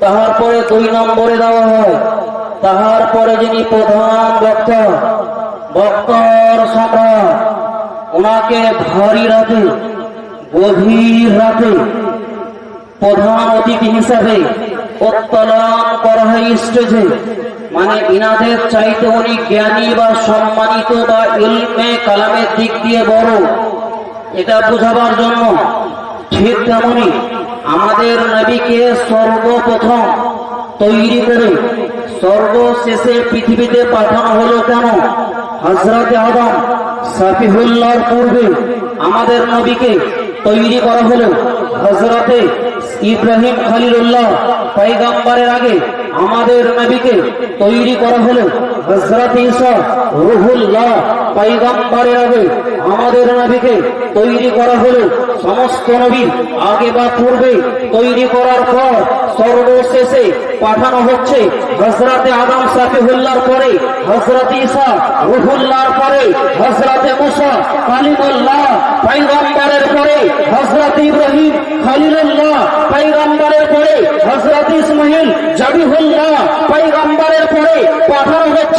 তাহার পরে দুই নম্বরে দেওয়া হয়। তাহার পরে যিনি প্রধান বক্তা বক্তর সম্রাট ওনাকে ভারী রাতে, গভীর রাতে প্রধান অতিথি হিসাবে উত্তোলন করা হয় স্টেজে। মানে ইনাদের চাইতে উনি জ্ঞানী বা সম্মানিত বা ইলমে কালামের দিক দিয়ে বড়, এটা বোঝাবার জন্য ঠিক তেমনি আমাদের নবীকে সর্বপ্রথম তৈরি করে সর্বশেষে পৃথিবীতে পাঠানো হলো কেন? হজরত আদম সাফিহুল্লাহর পূর্বে আমাদের নবীকে তৈরি করা হলো। হজরতে ইব্রাহিম খলিলুল্লাহ পৈগম্বরের আগে আমাদের নবীকে তৈরি করা হলো। হজরত ঈসা রুহুল্লাহ পৈগম্বরের আগে আমাদের নবীকে তৈরি করা হলো। সমস্ত নবী আগে বা পূর্বে তৈরি করার পর সর্বশেষে পাঠানো হচ্ছে হজরতে আদম সাফিহুল্লাহর পরে হজরত ঈসা রুহুল্লাহর পরে হজরতে মুসা কালিমুল্লাহ পৈগম্বরের পরে হজরত ইব্রাহিম খলিলুল্লাহ পৈগম্বরের পরে হজরত ইসমাইল জবিহুল্লাহ পৈগম্বরের পরে পাঠানো হচ্ছে।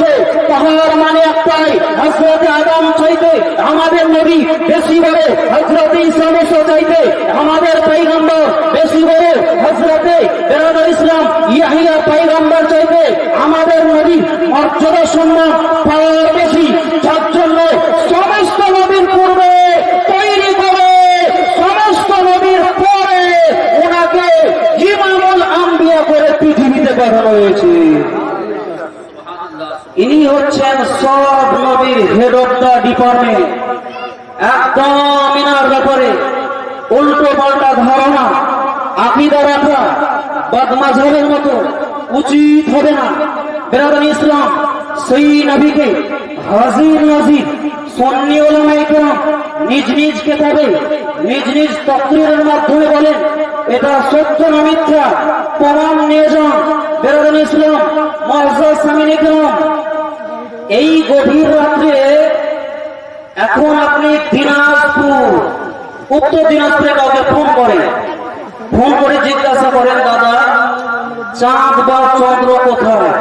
পাহাড় মানে একটাই হজরত আদম চাইতে আমাদের নবী বেশি বড় হজরত মুসা চাইতে আমাদের পৈগম্বর বেশি বড় হজরতে বেরাদর ইসলাম ইয়াহিয়া পৈগম্বর চাইতে আমাদের নবী মর্যাদা সম্মান পাওয়ার বেশি। যার জন্য সমস্ত নবীর পূর্বে তৈরি করে, সমস্ত নবীর পরে ওনাকে ইমামুল আম্বিয়া করে পৃথিবীতে পাঠানো হয়েছে। হচ্ছেন সব নবীর হেড অফ দ্য ডিপার্টমেন্ট একদম ইনার ব্যাপারে উল্টো পাল্টা ধারণা। আকিদা রাখা বদমাঝাবের মতো। উচিত হবে না। বেরাদান ইসলাম, সেই নবীকে হাজির নাজির সন্নি ওলামাইকরাম নিজ নিজ কেতাবে, নিজ নিজ তকরিরের মাধ্যমে বলেন, এটা সত্য না প্রমাণ নিয়ে যান। বেরাদান ইসলাম মহাজাজ সামিন ইকরাম এই গভীর রাত্রে এখন আপনি দিনাজপুর, উত্তর দিনাজপুরে কাউকে ফোন করেন। ফোন করে জিজ্ঞাসা করেন, দাদা, চাঁদ বা চন্দ্র কোথায়?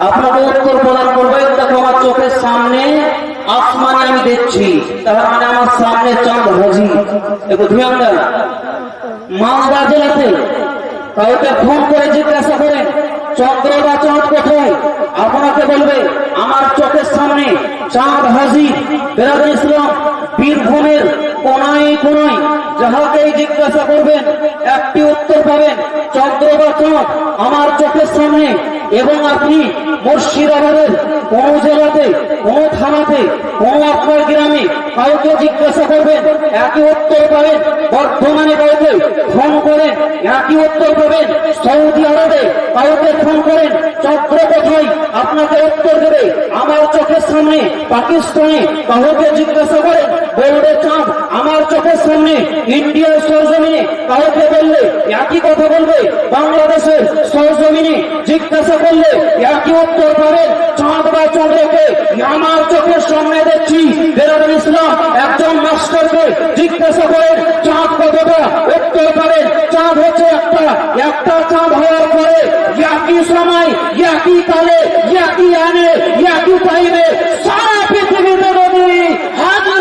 আপনাকে উত্তর প্রদান করবে, দেখো, আমার চোখের সামনে আসমানে আমি দেখছি। তার মানে আমার সামনে চাঁদ হাজি একটু ধ্যান দেন মালদা জেলাতে কাউকে ফোন করে জিজ্ঞাসা করেন চন্দ্র বা চাঁদ কোথায় আপনাকে বলবে আমার চোখের সামনে চাঁদ হাজি বেরাদ ইসলাম বীরভূমের কোনায় কোনায় যাহাকেই জিজ্ঞাসা করবেন, একটি উত্তর পাবেন চন্দ্র আমার চোখের সামনে এবং আপনি মুর্শিদাবাদের কোন জেলাতে, কোন থানাতে, কোন আপনার কাউকে জিজ্ঞাসা করবেন, একই উত্তর পাবেন। বর্ধমানে কাউকে ফোন করেন, একই উত্তর পাবেন। সৌদি আরবে কাউকে ফোন করেন, চক্র কোথায়? আপনাকে উত্তর দেবে। আমার চোখের সামনে পাকিস্তানে কাউকে জিজ্ঞাসা করেন বলবে চাঁদ, আমার চোখের সামনে ইন্ডিয়ার সরজমিনে কাউকে বললে একই কথা বলবে, বাংলাদেশের সরজমিনে জিজ্ঞাসা করলে একই উত্তর পাবেন। চাঁদ বা চন্দ্রকে আমার চোখের সামনে দেখছি। বেরোন ইসলাম একজন মাস্টারকে জিজ্ঞাসা করেন চাঁদ কতটা? উত্তর পাবেন চাঁদ হচ্ছে একটা। একটা চাঁদ হওয়ার পরে একই সময়, একই কালে, একই আনে, একই টাইমে সারা পৃথিবীতে হাজার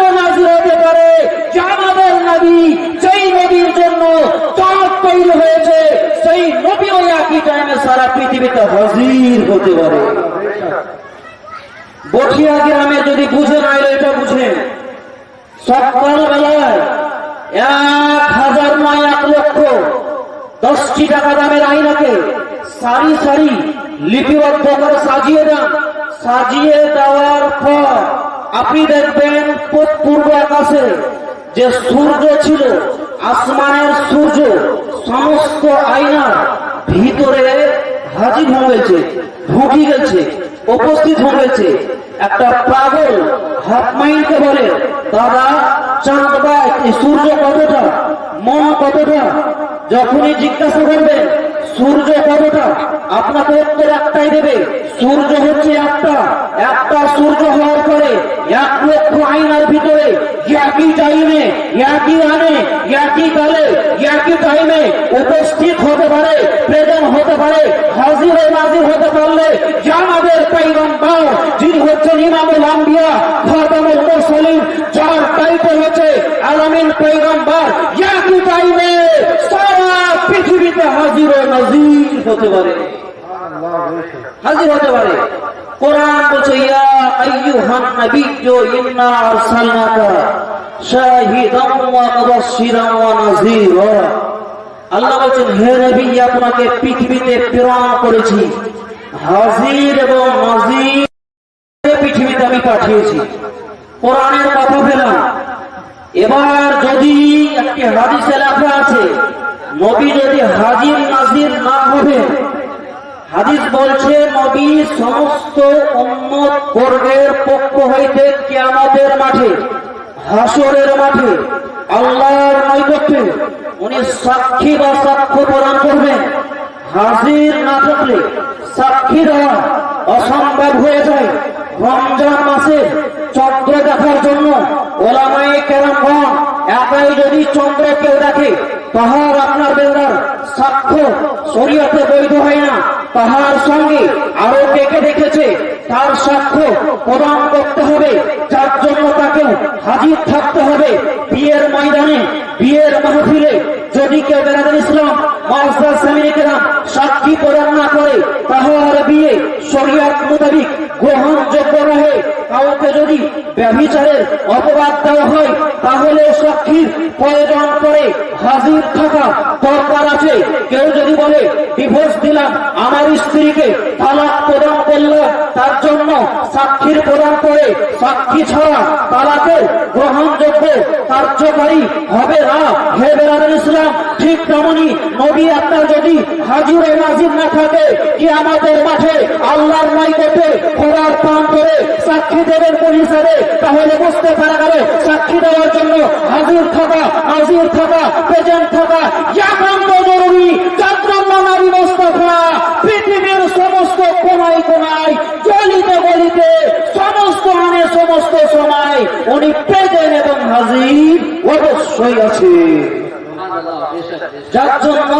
হতে পারে। গ্রামে যদি বুঝে না এলে এটা বুঝেন সকাল বেলায় এক হাজার নয় এক লক্ষ দশটি টাকা দামের আইনাকে সারি সারি লিপিবদ্ধ করে সাজিয়ে দেন। সাজিয়ে দেওয়ার পর আপনি দেখবেন পূর্ব আকাশে যে সূর্য ছিল, আসমানের সূর্য, সমস্ত আয়না ভিতরে হাজির হয়েছে ঢুকি গেছে, উপস্থিত হয়েছে একটা পাগল হাফ বলে দাদা চাঁদ বা এই সূর্য কতটা মন কতটা যখনই জিজ্ঞাসা করবেন সূর্য কতটা? আপনাকে উত্তর একটাই দেবে, সূর্য হচ্ছে একটা। একটা সূর্য হওয়ার পরে এক লক্ষ আইনার ভিতরে, একই টাইমে একই আনে একই কালে, একই টাইমে উপস্থিত হতে পারে প্রেজেন্ট হতে পারে, হাজির নাজির হতে পারলে জানাবের পাইগম্বর যিনি হচ্ছেন ইমামুল আম্বিয়া, খাতামুল মুরসালিন, যার টাইটেল হচ্ছে আলামিন পাইগম্বর একই টাইমে সারা পৃথিবীতে হাজির ও নাজির হতে পারে। হাজির হতে পারে। কোরআন বলছে, ইয়া আইয়ুহান নাবিয়্যু ইন্না আরসালনাকা ওয়া মুবাশশিরান ওয়া নাযীরা। আল্লাহ হে নবী আপনাকে পৃথিবীতে প্রেরণ করেছি। হাজির এবং নাযীর পৃথিবীতে আমি পাঠিয়েছি। কোরআনের কথা পেলাম এবার যদি একটি হাদিসে লেখা আছে নবী যদি হাজির নাজির না হবে, হাদিস বলছে, নবী সমস্ত উম্মত বর্গের পক্ষ হইতে কিয়ামতের মাঠে হাসরের মাঠে, আল্লাহর নৈকট্যে উনি সাক্ষী বা সাক্ষ্য প্রদান করবেন। হাজির না থাকলে সাক্ষী দেওয়া অসম্ভব হয়ে যায়। রমজান মাসে চন্দ্র দেখার জন্য ওলামায়ে কেরামগণ একাই যদি চন্দ্র কেউ দেখে, তাহার আপনার বেদার সাক্ষ্য শরীয়তে বৈধ হয় না। তাহার সঙ্গে আরও কে কে দেখেছে, তার সাক্ষ্য প্রদান করতে হবে। যার জন্য তাকেও হাজির থাকতে হবে। বিয়ের ময়দানে, বিয়ের মাহফিলে যদি কেউ বেড়াদার ইসলাম মালসা সামিনিকেরাম সাক্ষী প্রদান না করে, তাহার বিয়ে শরিয়াত মোতাবিক গ্রহণযোগ্য রহে কাউকে যদি ব্যভিচারের অপবাদ দেওয়া হয়, তাহলে সাক্ষীর প্রয়োজন হাজির থাকা দরকার আছে। কেউ যদি বলে, ডিভোর্স দিলাম, আমার স্ত্রীকে তালাক প্রদান করল, তার জন্য সাক্ষীর প্রদান করে সাক্ষী ছাড়া তালাকের গ্রহণযোগ্য কার্যকারী হবে না। ঠিক তেমনি নবী আপনার যদি হাজিরে নাজির না থাকে কি আমাদের মাঠে আল্লাহর নাই করতে খোরার পান করে সাক্ষী দেবেন হিসাবে, তাহলে বুঝতে পারা গেল, সাক্ষী দেওয়ার জন্য হাজির থাকা হাজির থাকা প্রেজেন্ট থাকা একান্ত জরুরি নারী মোস্তফা, পৃথিবীর সমস্ত কোনায় কোনায় সমস্ত আনে সমস্ত সময় উনি প্রেজেন্ট এবং হাজির অবশ্যই আছে। যার জন্য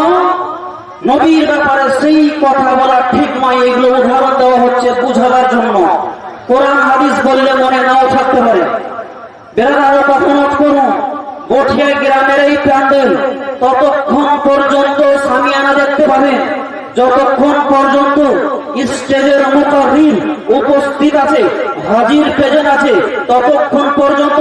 নবীর ব্যাপারে সেই কথা বলা ঠিক নয়, এগুলো উদাহরণ দেওয়া হচ্ছে বুঝাবার জন্য। কোরআন, হাদিস বললে মনে নাও থাকতে পারে। বেড়াদারও কথা নোট করুন। বঠিয়া গ্রামের এই প্যান্ডেল ততক্ষণ পর্যন্ত সামিয়ানা দেখতে পাবেন। যতক্ষণ পর্যন্ত স্টেজের মুখারিন উপস্থিত আছে, হাজির প্রেজেন্ট আছে, ততক্ষণ পর্যন্ত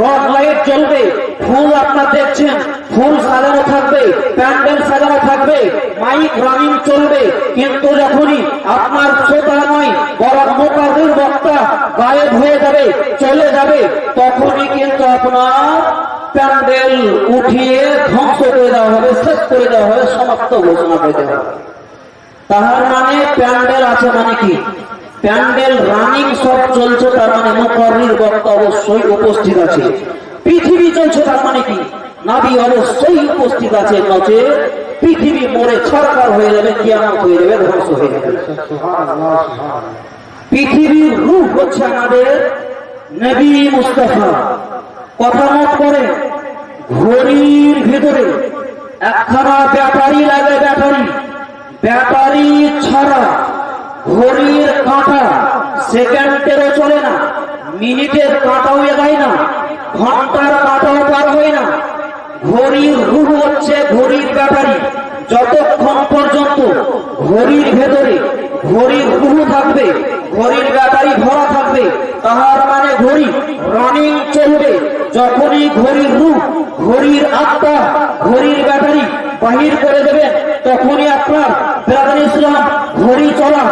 রড লাইট জ্বলবে, ফুল আপনার দেখছেন, ফুল সাজানো থাকবে, প্যান্ডেল সাজানো থাকবে, মাইক রানিং চলবে, কিন্তু যখনই আপনার শ্রোতা নয় বড় মোকাবিল বক্তা গায়েব হয়ে যাবে, চলে যাবে, তখনই কিন্তু আপনার প্যান্ডেল উঠিয়ে ধ্বংস করে দেওয়া হবে, শেষ করে দেওয়া হবে, সমাপ্ত ঘোষণা করে দেওয়া হবে। তাহার মানে প্যান্ডেল আছে মানে কি? প্যান্ডেল রানিং সব চলছে, তার মানে মুখরির বক্তা অবশ্যই উপস্থিত আছে। পৃথিবী চলছে, তার মানে কি? নাবি অবশ্যই উপস্থিত আছে, নচে পৃথিবী মরে ছরকার হয়ে যাবে, কিয়ামত হয়ে যাবে, ধ্বংস হয়ে যাবে। পৃথিবীর রূপ হচ্ছে আমাদের নবী মুস্তাফা। কথা মত করে ঘড়ির ভিতরে একখানা ব্যাটারি লাগে ব্যাটারি ব্যাটারি ছাড়া ঘড়ির কাঁটা সেকেন্ডেরও চলে না, মিনিটের কাঁটাও এগায় না, ঘণ্টার কাঁটাও পার হয় না। ঘড়ির রূপ হচ্ছে ঘড়ির ব্যাটারি যতক্ষণ পর্যন্ত ঘড়ির ভেতরে ঘড়ির রুহ থাকবে, ঘড়ির ব্যাটারি ভরা থাকবে, তাহার মানে ঘড়ি রানিং চলবে। যখনই ঘড়ির রূপ, ঘড়ির আত্মা ঘড়ির ব্যাটারি বাহির করে দেবেন তখনই আপনার বেড়াদান ইসলাম ঘড়ি চলা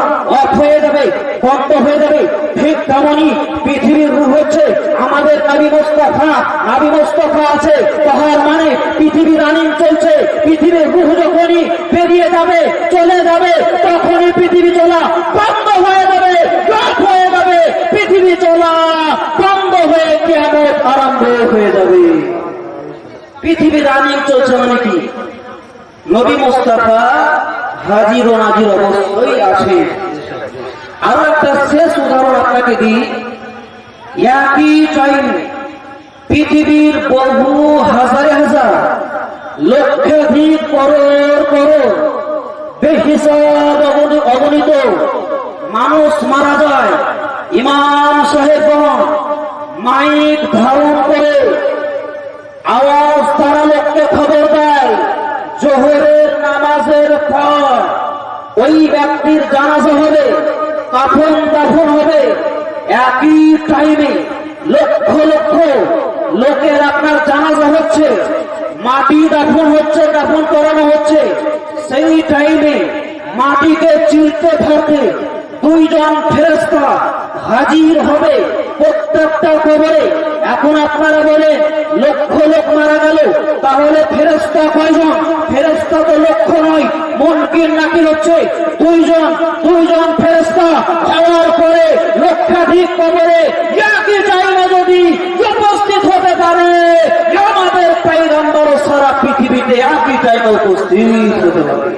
অফ হয়ে যাবে, বন্ধ হয়ে যাবে। ঠিক তেমনই পৃথিবীর রূপ হচ্ছে আমাদের নাবি মোস্তফা। মোস্তফা আছে, তাহার মানে পৃথিবী রানিং চলছে। পৃথিবীর রূপ যখনই বেরিয়ে যাবে, চলে যাবে, তখনই পৃথিবী চলা বন্ধ হয়ে যাবে লক হয়ে যাবে। পৃথিবী চলা বন্ধ হয়ে কেমন আরম্ভ হয়ে যাবে। পৃথিবী রানিং চলছে মানে কি? নবী মোস্তফা হাজির ও নাজির অবশ্যই আছে। আরও একটা শেষ উদাহরণ আপনাকে দিই। একই টাইমে পৃথিবীর বহু হাজারে হাজার লক্ষাধিক করোড় করোড় বেহিসাব অগণি- অগণিত মানুষ মারা যায়। ইমাম সাহেব মাইক ধারণ করে আওয়াজ পর ওই ব্যক্তির জানাজা হবে, কাফন দাফন হবে। একই টাইমে লক্ষ লক্ষ লোকের আপনার জানাজা হচ্ছে, মাটি দাফন হচ্ছে, দাফন করানো হচ্ছে। সেই টাইমে মাটিকে চিনতে ধরতে দুইজন ফেরেস্তা হাজির হবে। প্রত্যেকটা কবরে, এখন আপনারা বলে লক্ষ লোক মারা গেল, তাহলে ফেরেস্তা কয়জন? ফেরেস্তা তো লক্ষ নয় মনকির নাকি হচ্ছে দুইজন দুইজন ফেরেস্তা যাওয়ার পরে লক্ষাধিক কবরে একই না যদি উপস্থিত হতে পারে, আমাদের পাইগাম্বর সারা পৃথিবীতে একই টাইমে উপস্থিত হতে পারে।